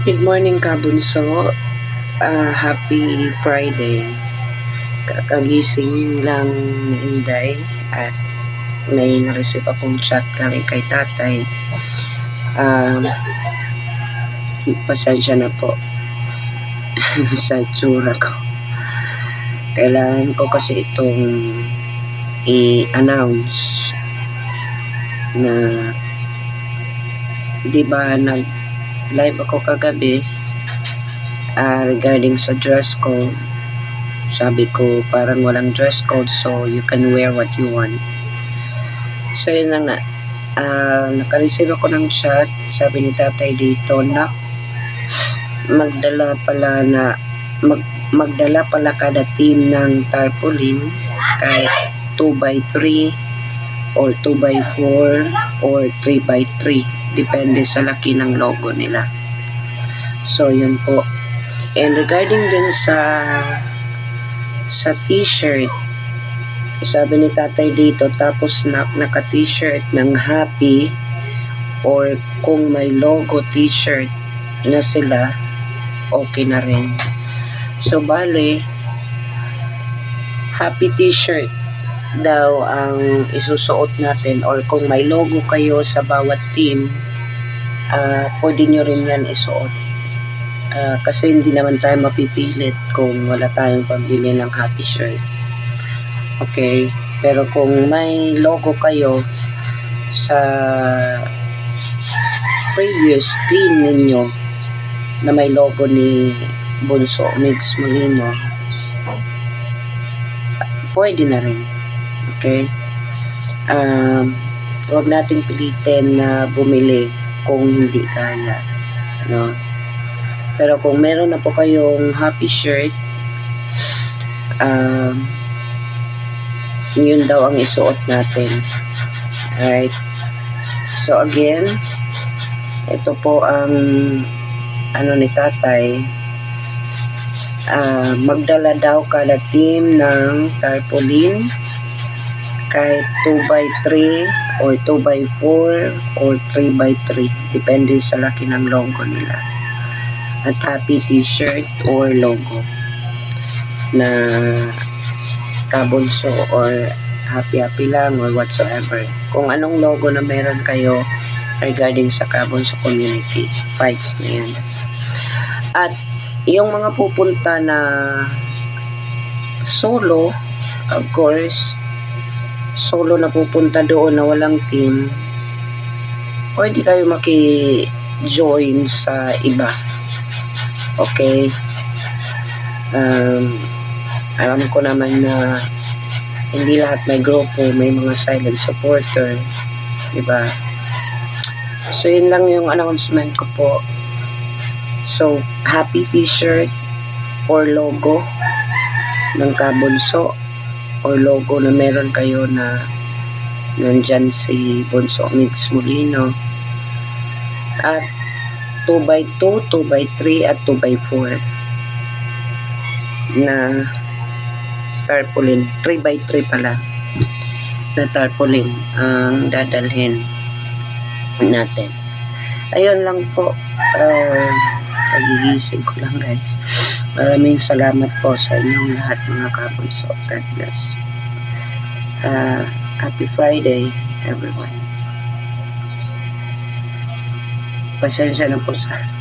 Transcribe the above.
Good morning, Kabunso. Ah, happy Friday. Kakagising lang ni Inday at may na-receive akong chat galing kay tatay. Um, pasensya na po sa itsura ko. Kailangan ko kasi itong i-announce na di ba nag live ako kagabi ah, regarding sa dress code. Sabi ko parang walang dress code so you can wear what you want. So yun na nga. Ah, naka-receive ako ng chat. Sabi ni tatay dito na magdala pala na mag, magdala pala kada team ng tarpaulin kahit 2x3 or 2x4 or 3x3 depende sa laki ng logo nila. So yun po. And regarding din sa sa t-shirt sabi ni tatay dito tapos na, naka t-shirt ng happy or kung may logo t-shirt na sila okay na rin. So bale happy t-shirt daw ang isusuot natin or kung may logo kayo sa bawat team, ah pwede nyo rin yan isuot. Ah, kasi hindi naman tayo mapipilit kung wala tayong pambili ng happy shirt. Okay? Pero kung may logo kayo sa previous team ninyo na may logo ni Bunso Mix Molino, pwede na rin. Okay? Um, huwag nating pilitin na bumili kung hindi kaya. No? Pero kung meron na po kayong happy shirt, um, yun daw ang isuot natin. Alright? So again, ito po ang ano ni tatay, ah, magdala daw kada team ng tarpaulin kahit 2x3 or 2x4 or 3x3 depende sa laki ng logo nila. At happy t-shirt or logo na kabunso or happy happy lang or whatsoever. Kung anong logo na meron kayo regarding sa kabunso community fights na yan. At yung mga pupunta na solo of course solo na pupunta doon na walang team, pwede kayo maki-join sa iba. Okay? Um, alam ko naman na hindi lahat may grupo, may mga silent supporter. Diba? So, yun lang yung announcement ko po. So, happy t-shirt or logo ng Kabunso or logo na meron kayo na nandyan si Bonso Mix Molino. At 2x2, 2x3 at 2x4 na tarpaulin. 3x3 pala na tarpaulin ang dadalhin natin. Ayun lang po uh, kagigising ko lang guys Maraming salamat po sa inyong lahat mga kabunso. God bless. Uh, happy Friday, everyone. Pasensya na po sa